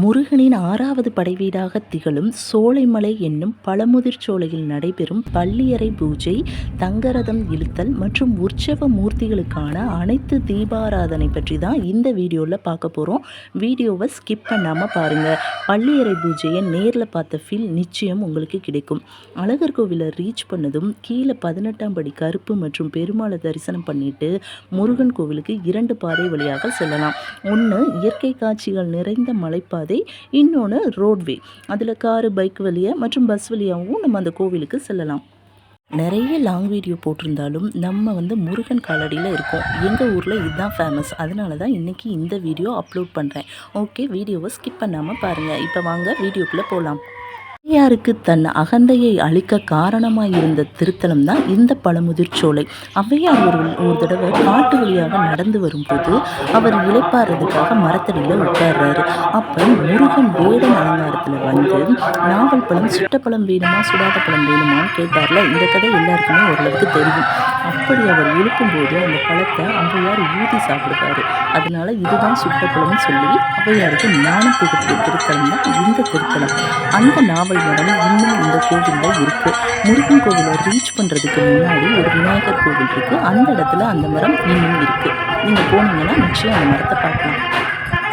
முருகனின் ஆறாவது படைவீடாக திகழும் சோலைமலை என்னும் பழமுதிர் சோலையில் நடைபெறும் பள்ளியறை பூஜை தங்கரதம் இழுத்தல் மற்றும் உற்சவ மூர்த்திகளுக்கான அனைத்து தீபாராதனை பற்றி தான் இந்த வீடியோவில் பார்க்க போகிறோம் வீடியோவை ஸ்கிப் பண்ணாமல் பாருங்கள் பள்ளியறை பூஜையை நேரில் பார்த்த ஃபீல் நிச்சயம் உங்களுக்கு கிடைக்கும். அழகர் கோவிலை ரீச் பண்ணதும் கீழே பதினெட்டாம் படி கருப்பு மற்றும் பெருமாளை தரிசனம் பண்ணிட்டு முருகன் கோவிலுக்கு இரண்டு பாதை வழியாக செல்லலாம். ஒன்று இயற்கை காட்சிகள் நிறைந்த மலைப்பாதை இன்னொன்று ரோட்வே அதில் காரு பைக் வழியாக மற்றும் பஸ் வழியாகவும் நம்ம அந்த கோவிலுக்கு செல்லலாம். நிறைய லாங் வீடியோ போட்டிருந்தாலும் நம்ம வந்து முருகன் காலடியில் இருக்கோம். எங்கள் ஊரில் இதுதான் ஃபேமஸ் அதனால தான் இன்றைக்கி இந்த வீடியோ அப்லோட் பண்ணுறேன் ஓகே வீடியோவை ஸ்கிப் பண்ணாமல் பாருங்கள் இப்போ வாங்க வீடியோக்குள்ளே போகலாம் பெரியாருக்கு தன் அகந்தையை அழிக்க காரணமாக இருந்த திருத்தலம் தான் இந்த பழமுதிர் சோலை. ஔவையார் ஒரு ஒரு தடவை காட்டு வழியாக நடந்து வரும்போது அவர் இழைப்பாடுறதுக்காக மரத்தடியில் உட்கார்றாரு. அப்போ முருகன் வேடன் அலங்காரத்தில் வந்து நாவல் பழம் சுட்டப்பழம் வேணுமா சுடாத பழம் வேணுமான்னு கேட்டார்ல. இந்த கதை எல்லாருக்குமே ஓரளவுக்கு தெரியும். அப்படி அவர் இழுக்கும்போது அந்த பழத்தை ஔவையார் ஊதி சாப்பிடுவார். அதனால இதுதான் சுட்டப்பழம்னு சொல்லி ஔவையாருக்கு ஞானம் புகுத்திய திருத்தலம் தான் இந்த திருத்தலம். அந்த நாவல் மரம் இன்னும் இந்த கோவிலில் இருக்குது முருகன் கோவிலை ரீச் பண்ணுறதுக்கு முன்னாடி ஒரு விநாயகர் கோவில் இருக்குது அந்த இடத்துல அந்த மரம் இன்னும் இருக்குது நீங்கள் போனீங்கன்னா நிச்சயம் அந்த மரத்தை பார்க்கலாம்.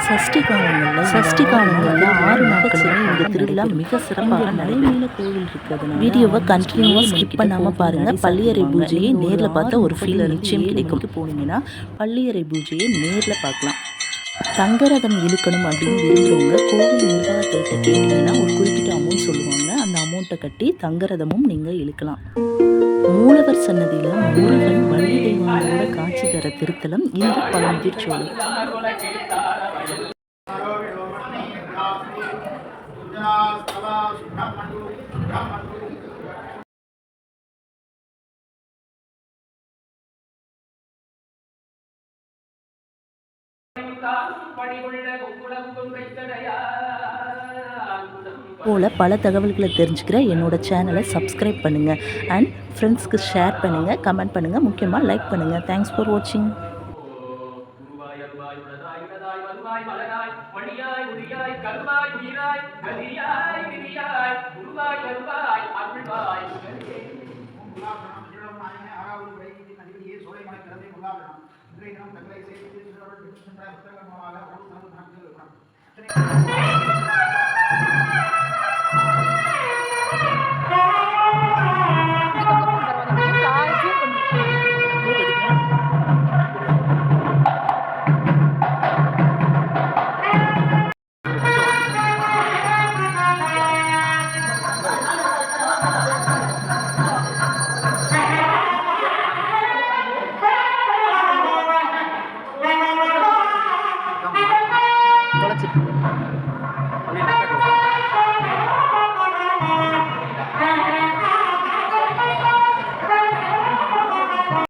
சஷ்டி காலங்களில் சஷ்டி காலங்களில் ஆறு நாட்களுமே இந்த திருவிழா மிக சிறப்பாக நடைமேல கோவில் இருக்கிறது வீடியோவை கண்டினியூவாக ஸ்கிப் பண்ணாமல் பாருங்கள் பள்ளியறை பூஜையை நேரில் பார்த்தா ஒரு ஃபீல் நிச்சயம் கிடைக்கும். போனீங்கன்னா பள்ளியறை பூஜையை நேரில் பார்க்கலாம். தங்கரதம் இழுக்கணும் அப்படின்னு விரும்புகிறவங்க கோவில் நிர்வாகத்திட்ட கேட்டிங்கன்னா ஒரு குறிப்பிட்ட அமௌண்ட் சொல்லுவாங்க அந்த அமௌண்ட்டை கட்டி தங்கரதமும் நீங்கள் இழுக்கலாம் மூலவர் சன்னதியில் முருகன் வள்ளி தெய்வங்களோட காட்சி தர திருத்தலம் இந்த பழமுதிர் you. போல் பல தகவல்களை தெரிஞ்சுக்கிற என்னோட சேனலை சப்ஸ்கிரைப் பண்ணுங்கள் அண்ட் ஃப்ரெண்ட்ஸ்க்கு ஷேர் பண்ணுங்கள் கமெண்ட் பண்ணுங்கள் முக்கியமாக லைக் பண்ணுங்கள் தேங்க்ஸ் ஃபார் வாட்சிங் மணியாய் உரியாய் கருவாய் உயிராய் கதியாய் விதியாய் ఉండాలి ఇంద్రియనం తగ్గ చేసి చేసినటువంటి కృష్ణ ప్రాప్తంగా మన వాళ్ళు సంధానం